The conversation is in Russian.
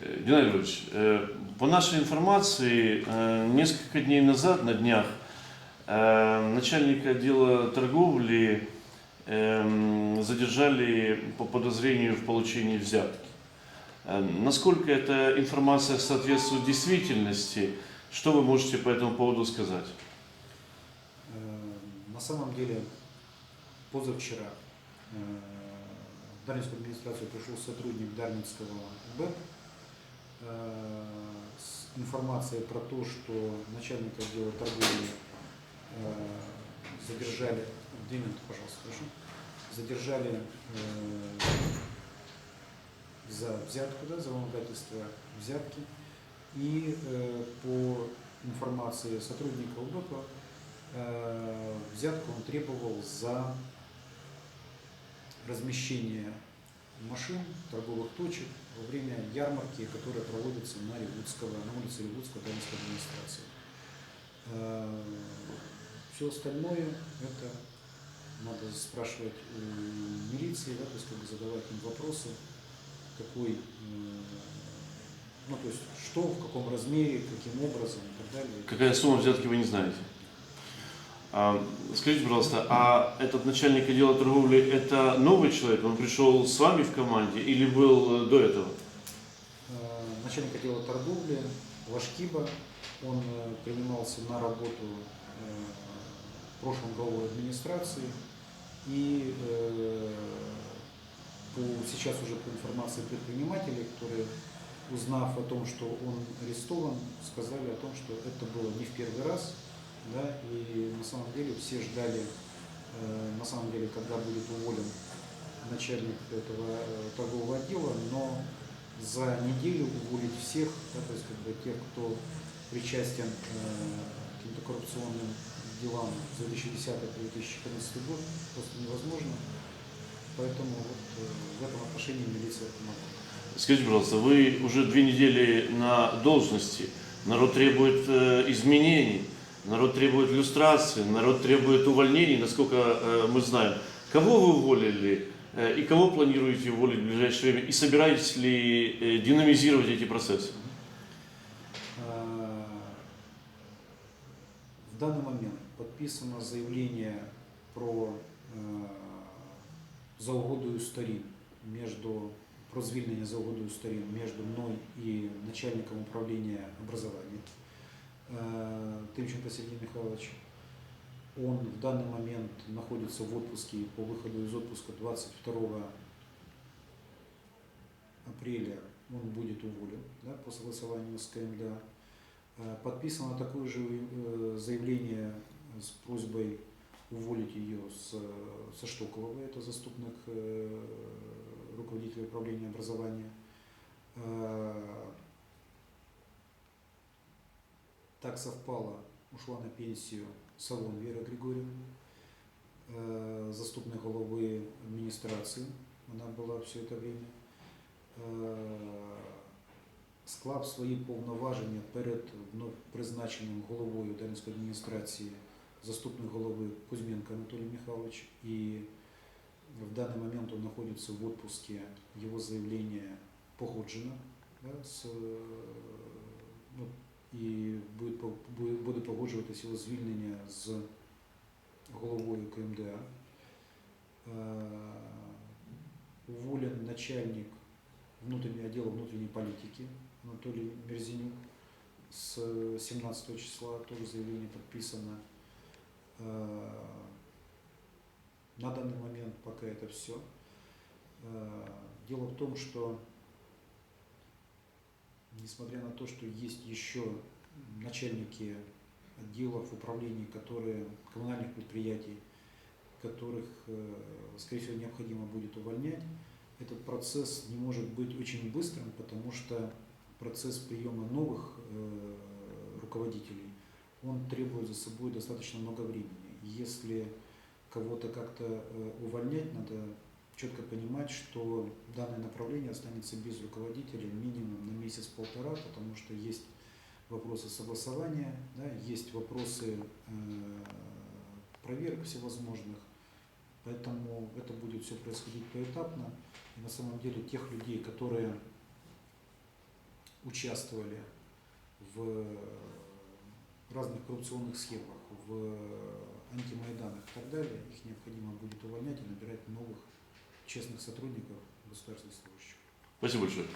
Э, Геннадий Львович, э, по нашей информации, э, несколько дней назад, на днях, начальника отдела торговли эм, задержали по подозрению в получении взятки. Насколько эта информация соответствует действительности? Что вы можете по этому поводу сказать? На самом деле, позавчера в Дарницкую администрацию пришел сотрудник Дарницкого БЭП с информацией про то, что начальника отдела торговли э, задержали, две минуты, пожалуйста, прошу, задержали э, за взятку, да, за вымогательство взятки. И э, по информации сотрудника УБЭПа э, взятку он требовал за размещение машин, торговых точек во время ярмарки, которая проводится на, Ревудского, на улице Ревудского Дарницкой администрации. Все остальное это надо спрашивать у милиции, да, то есть как бы задавать им вопросы, какой, э, ну то есть что, в каком размере, каким образом и так далее. Какая сумма взятки вы не знаете? А, скажите, пожалуйста, а этот начальник отдела торговли это новый человек? Он пришел с вами в команде или был э, до этого? Э, начальник отдела торговли Лашкиба. Он э, принимался на работу в прошлом главой администрации. И по, сейчас уже по информации предпринимателей, которые, узнав о том, что он арестован, сказали о том, что это было не в первый раз. Да, и на самом деле все ждали, э, на самом деле, когда будет уволен начальник этого э, торгового отдела, но за неделю уволить всех, да, то есть как бы тех, кто причастен э, к каким-то коррупционным делам за 2010-2014 год, просто невозможно. Поэтому вот в этом отношении милиция помогла. Скажите, пожалуйста, вы уже две недели на должности. Народ требует изменений, народ требует люстрации, народ требует увольнений, насколько э, мы знаем. Кого вы уволили э, и кого планируете уволить в ближайшее время? И собираетесь ли э, динамизировать эти процессы? Э, В данный момент подписано заявление про е, за угодою сторін между про звільнення за угодою сторін между мной и начальником управления образования э, Тимченко Сергей Михайлович. Он в данный момент находится в отпуске по выходу из отпуска 22 апреля он будет уволен да, по согласованию с КМДА. Э, Подписано такое же э, заявление с просьбой уволить ее с, со Штокового, это заступник руководителя управления образования. Э, Так совпало, ушла на пенсию Салон Вера Григорьевна, э, заступник голови адміністрації, вона була все це время. Е, склав свої повноваження перед вновь призначеним головою Дарницької адміністрації заступник голови Кузьменко Анатолий Михайлович. И в данный момент он находится в отпуске. Его заявление погоджено да, с, э, ну, і буде, по- буде, буде погоджуватись його звільнення з головою КМДА. Уволен начальник внутреннего отдела внутренней политики Анатолий Мерзинюк с 17 числа, тоже заявление подписано. Э, На данный момент пока это все. Дело в том, что несмотря на то, что есть еще начальники отделов управлений, которые, коммунальных предприятий, которых, э, скорее всего, необходимо будет увольнять, этот процесс не может быть очень быстрым, потому что процесс приема новых э, руководителей, он требует за собой достаточно много времени. Если кого-то как-то э, увольнять, надо четко понимать, что данное направление останется без руководителя минимум на месяц-полтора, потому что есть вопросы согласования, да, есть вопросы э, проверок всевозможных, поэтому это будет все происходить поэтапно. И на самом деле тех людей, которые участвовали в разных коррупционных схемах, в антимайданах и так далее, их необходимо будет увольнять и набирать новых честных сотрудников государственных служащих. Спасибо большое.